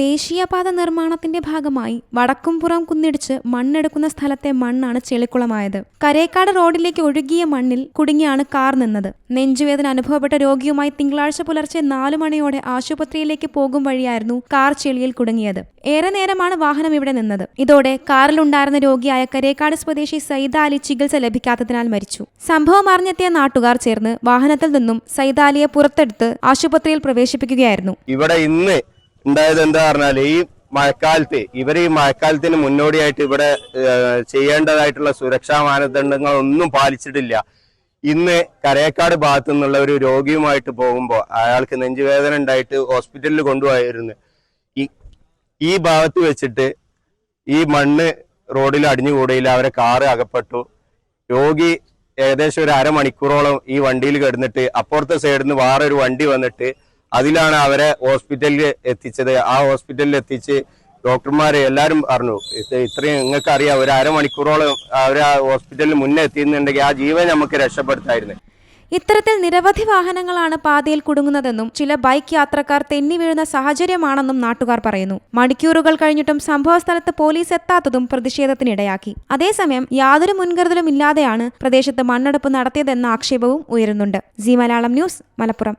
ദേശീയപാത നിർമ്മാണത്തിന്റെ ഭാഗമായി വടക്കുംപുറം കുന്നിടിച്ച് മണ്ണെടുക്കുന്ന സ്ഥലത്തെ മണ്ണാണ് ചെളിക്കുളമായത്. കരേക്കാട് റോഡിലേക്ക് ഒഴുകിയ മണ്ണിൽ കുടുങ്ങിയാണ് കാർ നിന്നത്. നെഞ്ചുവേദന അനുഭവപ്പെട്ട രോഗിയുമായി തിങ്കളാഴ്ച പുലർച്ചെ നാലു മണിയോടെ ആശുപത്രിയിലേക്ക് പോകും വഴിയായിരുന്നു കാർ ചെളിയിൽ കുടുങ്ങിയത്. ഏറെ നേരമാണ് വാഹനം ഇവിടെ നിന്നത്. ഇതോടെ കാറിലുണ്ടായിരുന്ന രോഗിയായ കരേക്കാട് സ്വദേശി സൈദാലി ചികിത്സ ലഭിക്കാത്തതിനാൽ മരിച്ചു. സംഭവം അറിഞ്ഞെത്തിയ നാട്ടുകാർ ചേർന്ന് വാഹനത്തിൽ നിന്നും സൈദാലിയെ പുറത്തെടുത്ത് ആശുപത്രിയിൽ പ്രവേശിപ്പിക്കുകയായിരുന്നു. ഇവിടെ ഇന്ന് ഉണ്ടായത് എന്താ പറഞ്ഞാൽ ഈ മഴക്കാലത്ത് ഇവർ ഈ മഴക്കാലത്തിന് മുന്നോടിയായിട്ട് ഇവിടെ ചെയ്യേണ്ടതായിട്ടുള്ള സുരക്ഷാ മാനദണ്ഡങ്ങൾ ഒന്നും പാലിച്ചിട്ടില്ല. ഇന്ന് കരയക്കാട് ഭാഗത്തു നിന്നുള്ള ഒരു രോഗിയുമായിട്ട് പോകുമ്പോൾ അയാൾക്ക് നെഞ്ചുവേദന ഉണ്ടായിട്ട് ഹോസ്പിറ്റലിൽ കൊണ്ടുപോയിരുന്നു ഈ ഭാഗത്ത് വെച്ചിട്ട് ഈ മണ്ണ് റോഡിൽ അടിഞ്ഞു അടിഞ്ഞുകൂടിയില്ല അവരെ കാറ് അകപ്പെട്ടു. രോഗി ഏകദേശം ഒരു അരമണിക്കൂറോളം ഈ വണ്ടിയിൽ കിടന്നിട്ട് അപ്പുറത്തെ സൈഡിൽ നിന്ന് വേറെ ഒരു വണ്ടി വന്നിട്ട് അതിലാണ് അവരെ ഹോസ്പിറ്റലിൽ എത്തിച്ചത്. ആ ഹോസ്പിറ്റലിൽ എത്തിച്ച് ഡോക്ടർമാർ എല്ലാവരും പറഞ്ഞു ഇത്രയും നിങ്ങൾക്ക് അറിയാം ഒരു അരമണിക്കൂറോളം അവർ ആ ഹോസ്പിറ്റലിൽ മുന്നേ എത്തിയെന്നുണ്ടെങ്കിൽ ആ ജീവൻ നമുക്ക് രക്ഷപ്പെടുത്തായിരുന്നു. ഇത്തരത്തിൽ നിരവധി വാഹനങ്ങളാണ് പാതയിൽ കുടുങ്ങുന്നതെന്നും ചില ബൈക്ക് യാത്രക്കാർ തെന്നി വീഴുന്ന സാഹചര്യമാണെന്നും നാട്ടുകാർ പറയുന്നു. മണിക്കൂറുകൾ കഴിഞ്ഞിട്ടും സംഭവസ്ഥലത്ത് പോലീസ് എത്താത്തതും പ്രതിഷേധത്തിനിടയാക്കി. അതേസമയം യാതൊരു മുൻകരുതലും ഇല്ലാതെയാണ് പ്രദേശത്ത് മണ്ണെടുപ്പ് നടത്തിയതെന്ന ആക്ഷേപവും ഉയരുന്നുണ്ട്. G Malayalam news Malappuram.